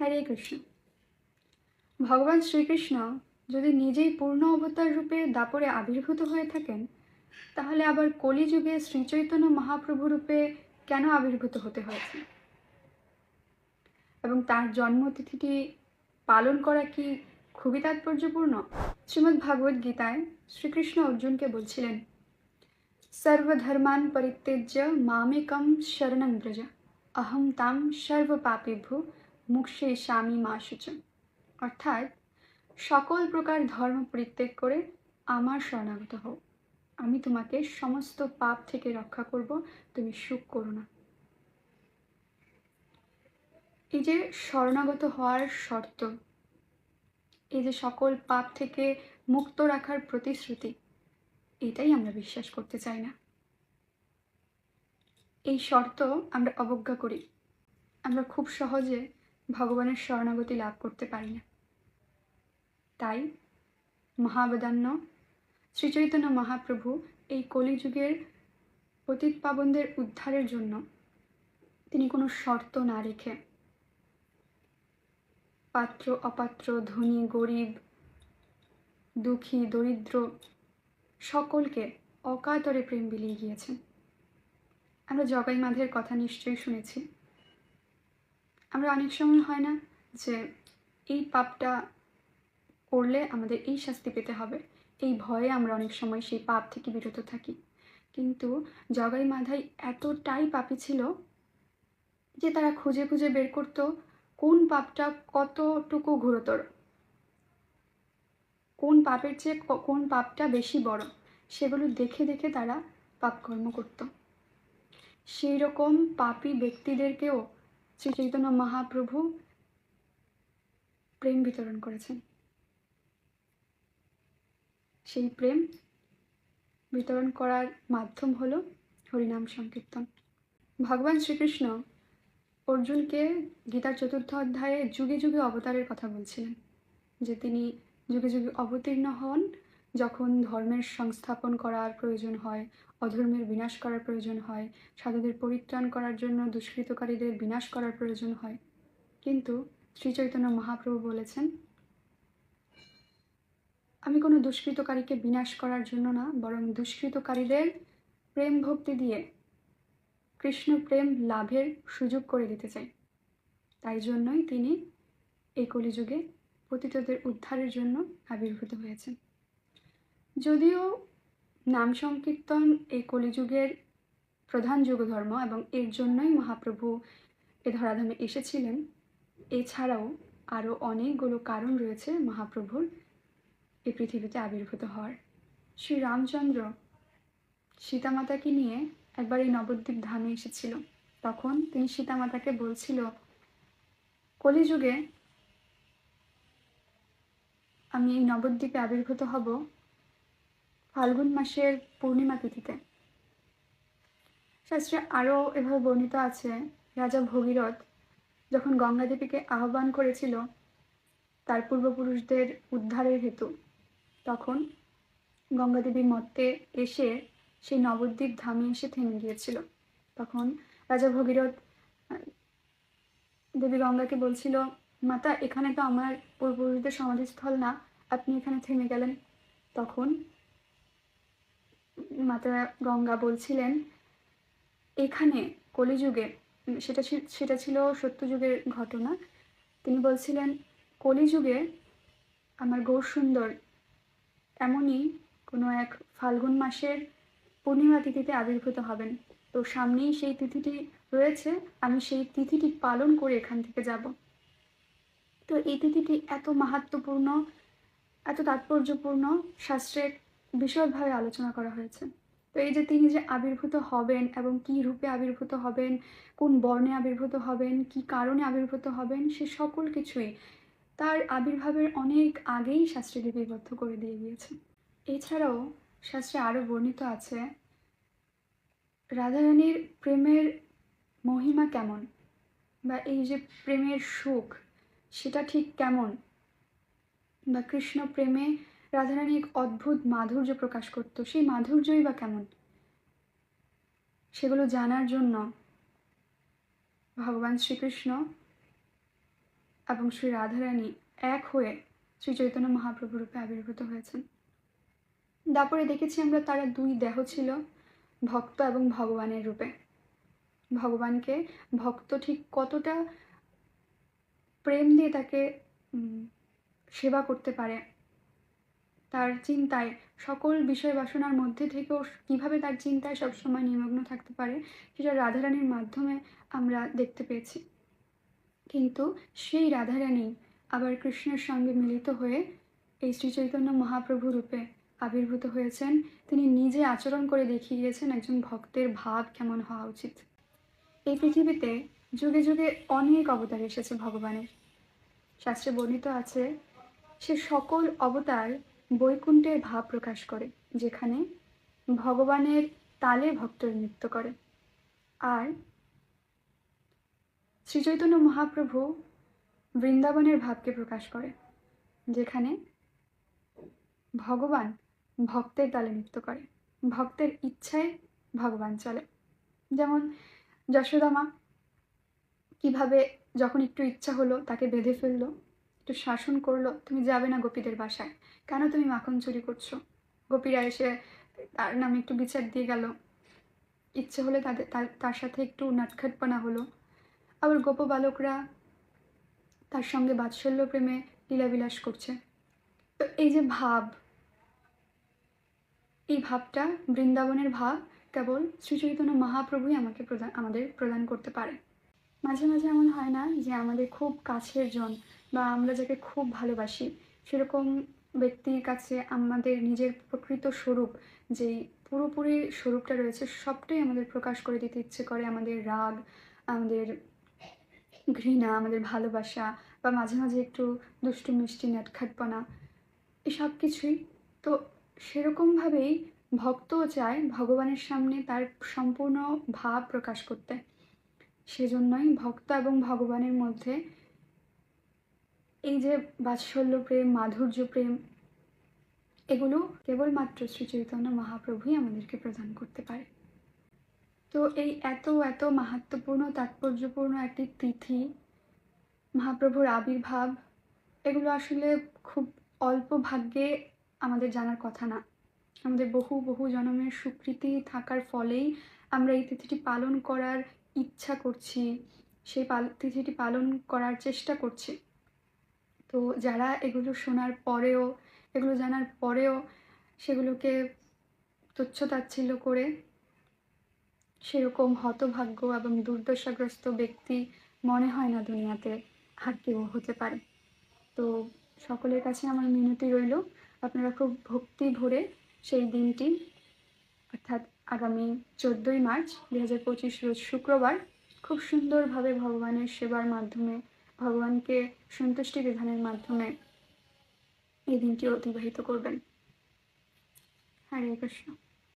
হরে কৃষ্ণ। ভগবান শ্রীকৃষ্ণ যদি নিজেই পূর্ণ অবতার রূপে দাপরে আবির্ভূত হয়ে থাকেন, তাহলে আবার কলিযুগে শ্রীচৈতন্য মহাপ্রভু রূপে কেন আবির্ভূত হতে হয়েছে? এবং তার জন্মতিথিটি পালন করা কি খুবই তাৎপর্যপূর্ণ? শ্রীমদ্ ভাগবত গীতায় শ্রীকৃষ্ণ অর্জুনকে বলছিলেন, সর্বধর্মান পরিত্যজ্য মামেকম শরণং ব্রজ অহম তাম সর্বপাপেভ্যু মুক্ষে স্বামী মা শুচম অর্থাৎ সকল প্রকার ধর্ম পরিত্যাগ করে আমার শরণাগত হও। আমি তোমাকে সমস্ত পাপ থেকে রক্ষা করব, তুমি সুখ করো না। এই যে শরণাগত হওয়ার শর্ত, এই যে সকল পাপ থেকে মুক্ত রাখার প্রতিশ্রুতি, এটাই আমরা বিশ্বাস করতে চাই না। এই শর্ত আমরা অবজ্ঞা করি। আমরা খুব সহজে ভগবানের শরণাগতি লাভ করতে পারি না। তাই মহাবদান্য শ্রীচৈতন্য মহাপ্রভু এই কলিযুগের পতিত পাবনদের উদ্ধারের জন্য তিনি কোনো শর্ত না রেখে পাত্র অপাত্র, ধনী, গরিব, দুঃখী, দরিদ্র সকলকে অকাতরে প্রেম বিলিয়ে গিয়েছেন। আমরা জগাই মাধের কথা নিশ্চয়ই শুনেছি। আমরা অনেক সময় হয় না যে এই পাপটা করলে আমাদের এই শাস্তি পেতে হবে। এই ভয়ে আমরা অনেক সময় সেই পাপ থেকে বিরত থাকি। কিন্তু জগাই মাধাই এতটাই পাপি ছিল যে তারা খুঁজে খুঁজে বের করতো কোন পাপটা কতটুকু ঘোরতর কোন পাপের চেয়ে কোন পাপটা বেশি বড়, সেগুলো দেখে দেখে তারা পাপকর্ম করত। সেই রকম পাপী ব্যক্তিদেরকেও শ্রী চৈতন্য মহাপ্রভু প্রেম বিতরণ করেছেন। সেই প্রেম বিতরণ করার মাধ্যম হল হরিনাম সংকীর্তন। ভগবান শ্রীকৃষ্ণ অর্জুনকে গীতার চতুর্থ অধ্যায়ে যুগে যুগে অবতারের কথা বলছিলেন, যে তিনি যুগে যুগে অবতীর্ণ হন যখন ধর্মের সংস্থাপন করার প্রয়োজন হয়, অধর্মের বিনাশ করার প্রয়োজন হয়, সাধুদের পরিত্রাণ করার জন্য দুষ্কৃতকারীদের বিনাশ করার প্রয়োজন হয়। কিন্তু শ্রী চৈতন্য মহাপ্রভু বলেছেন, আমি কোনো দুষ্কৃতকারীকে বিনাশ করার জন্য না, বরং দুষ্কৃতকারীদের প্রেম ভক্তি দিয়ে কৃষ্ণ প্রেম লাভের সুযোগ করে দিতে চাই। তাই জন্যই তিনি এই কলিযুগে পতিতদের উদ্ধারের জন্য আবির্ভূত হয়েছেন। যদিও নাম সংকীর্তন এই কলিযুগের প্রধান যুগধর্ম এবং এর জন্যই মহাপ্রভু এ ধরাধামে এসেছিলেন, এছাড়াও আরও অনেকগুলো কারণ রয়েছে মহাপ্রভুর এই পৃথিবীতে আবির্ভূত হওয়ার। শ্রী রামচন্দ্র সীতামাতাকে নিয়ে একবার এই নবদ্বীপ ধামে এসেছিল। তখন তিনি সীতামাতাকে বলছিল, কলিযুগে আমি এই নবদ্বীপে আবির্ভূত হব ফাল্গুন মাসের পূর্ণিমা তিথিতে। শাস্ত্রে আরও এভাবে বর্ণিত আছে, রাজা ভগীরথ যখন গঙ্গাদেবীকে আহ্বান করেছিল তার পূর্বপুরুষদের উদ্ধারের হেতু, তখন গঙ্গাদেবী মত্তে এসে সেই নবদ্বীপ ধামে এসে থেমে গিয়েছিল। তখন রাজা ভগীরথ দেবী গঙ্গাকে বলছিল, মাতা, এখানে তো আমার পূর্বপুরুষদের সমাধিস্থল না, আপনি এখানে থেমে গেলেন। তখন মাতা গঙ্গা বলছিলেন, এখানে কলিযুগে, সেটা সেটা ছিল সত্যযুগের ঘটনা। তিনি বলছিলেন, কলিযুগে আমার গৌর সুন্দর এমনই কোনো এক ফাল্গুন মাসের পূর্ণিমা তিথিতে আবির্ভূত হবেন। তো সামনেই সেই তিথিটি রয়েছে, আমি সেই তিথিটি পালন করে এখান থেকে যাব। তো এই তিথিটি এত মাহাত্মপূর্ণ এত তাৎপর্যপূর্ণ শাস্ত্রে বিশদভাবে আলোচনা করা হয়েছে। তো এই যে তিনি যে আবির্ভূত হবেন এবং কি রূপে আবির্ভূত হবেন, কোন বর্ণে আবির্ভূত হবেন, কি কারণে আবির্ভূত হবেন, সে সকল কিছুই তার আবির্ভাবের অনেক আগেই শাস্ত্রে লিপিবদ্ধ করে দিয়ে গিয়েছে। এছাড়াও শাস্ত্রে আরও বর্ণিত আছে, রাধারানীর প্রেমের মহিমা কেমন? বা এই যে প্রেমের সুখ সেটা ঠিক কেমন? বা কৃষ্ণ প্রেমে রাধারানী এক অদ্ভুত মাধুর্য প্রকাশ করতো। সেই মাধুর্যই বা কেমন? সেগুলো জানার জন্য ভগবান শ্রীকৃষ্ণ এবং শ্রী রাধারানী এক হয়ে শ্রী চৈতন্য মহাপ্রভু রূপে আবির্ভূত হয়েছেন। তারপরে দেখেছি আমরা তারা দুই দেহ ছিল, ভক্ত এবং ভগবানের রূপে। ভগবানকে ভক্ত ঠিক কতটা প্রেম দিয়ে তাকে সেবা করতে পারে তার চিন্তায়, সকল বিষয় বাসনার মধ্যে থেকেও কীভাবে তার চিন্তায় সবসময় নিমগ্ন থাকতে পারে, সেটা রাধারানীর মাধ্যমে আমরা দেখতে পেয়েছি। কিন্তু সেই রাধারানী আবার কৃষ্ণের সঙ্গে মিলিত হয়ে এই শ্রীচৈতন্য মহাপ্রভু রূপে আবির্ভূত হয়েছেন। তিনি নিজে আচরণ করে দেখিয়ে গিয়েছেন একজন ভক্তের ভাব কেমন হওয়া উচিত। এই পৃথিবীতে যুগে যুগে অনেক অবতার এসেছে ভগবানের। শাস্ত্রে বর্ণিত আছে, সে সকল অবতার বৈকুণ্ঠের ভাব প্রকাশ করে, যেখানে ভগবানের তালে ভক্তর নৃত্য করে। আর শ্রীচৈতন্য মহাপ্রভু বৃন্দাবনের ভাবকে প্রকাশ করে, যেখানে ভগবান ভক্তের তালে নৃত্য করে, ভক্তের ইচ্ছায় ভগবান চলে। যেমন যশোদা মা কীভাবে যখন একটু ইচ্ছা হলো তাকে বেঁধে ফেলল একটু শাসন করল, তুমি যাবে না গোপীদের বাসায়। কেন তুমি মাখন চুরি করছ? গোপীরা এসে তার নামে একটু বিচার দিয়ে গেল। ইচ্ছে হলে তাদের, তার সাথে একটু নাটখাটপনা হলো। আবার গোপ বালকরা তার সঙ্গে বাৎসল্য প্রেমে লীলাবিলাস করছে। তো এই যে ভাব, এই ভাবটা বৃন্দাবনের ভাব কেবল শ্রীচৈতন্য মহাপ্রভুই আমাকে প্রদান, আমাদের প্রদান করতে পারে। মাঝে মাঝে এমন হয় না যে আমাদের খুব কাছের জন বা আমরা যাকে খুব ভালোবাসি, সেরকম ব্যক্তির কাছে আমাদের নিজের প্রকৃত স্বরূপ, যেই পুরোপুরি স্বরূপটা রয়েছে, সবটাই আমাদের প্রকাশ করে দিতে ইচ্ছে করে আমাদের রাগ, আমাদের ঘৃণা, আমাদের ভালোবাসা বা মাঝে মাঝে একটু দুষ্টু, মিষ্টি নাটখাটপনা এই সব কিছুই। তো সেরকমভাবেই ভক্তও চায় ভগবানের সামনে তার সম্পূর্ণ ভাব প্রকাশ করতে। সেজন্যই ভক্ত এবং ভগবানের মধ্যে এই যে বাৎসল্য প্রেম, মাধুর্য প্রেম, এগুলো কেবলমাত্র শ্রী চৈতন্য মহাপ্রভুই আমাদেরকে প্রদান করতে পারে। তো এই এত এত মাহাত্মপূর্ণ তাৎপর্যপূর্ণ একটি তিথি, মহাপ্রভুর আবির্ভাব, এগুলো আসলে খুব অল্প ভাগ্যে আমাদের জানার কথা না। আমাদের বহু বহু জন্মের স্বীকৃতি থাকার ফলেই আমরা এই তিথিটি পালন করার ইচ্ছা করছি, সেই তিথিটি পালন করার চেষ্টা করছি। তো যারা এগুলো শোনার পরেও, এগুলো জানার পরেও সেগুলোকে তুচ্ছ তাচ্ছিল্য করে সেরকম হতভাগ্য এবং দুর্দশাগ্রস্ত ব্যক্তি মনে হয় না দুনিয়াতে আর কেউ হতে পারে। তো সকলের কাছে আমার মিনতি রইল, আপনারা খুব ভক্তি ভরে সেই দিনটি, অর্থাৎ আগামী চোদ্দোই মার্চ দু হাজার পঁচিশ রোজ শুক্রবার, খুব সুন্দরভাবে ভগবানের সেবার মাধ্যমে ভগবানকে সন্তুষ্টি বিধানের মাধ্যমে এই দিনটি অতিবাহিত করবেন। হরে কৃষ্ণ।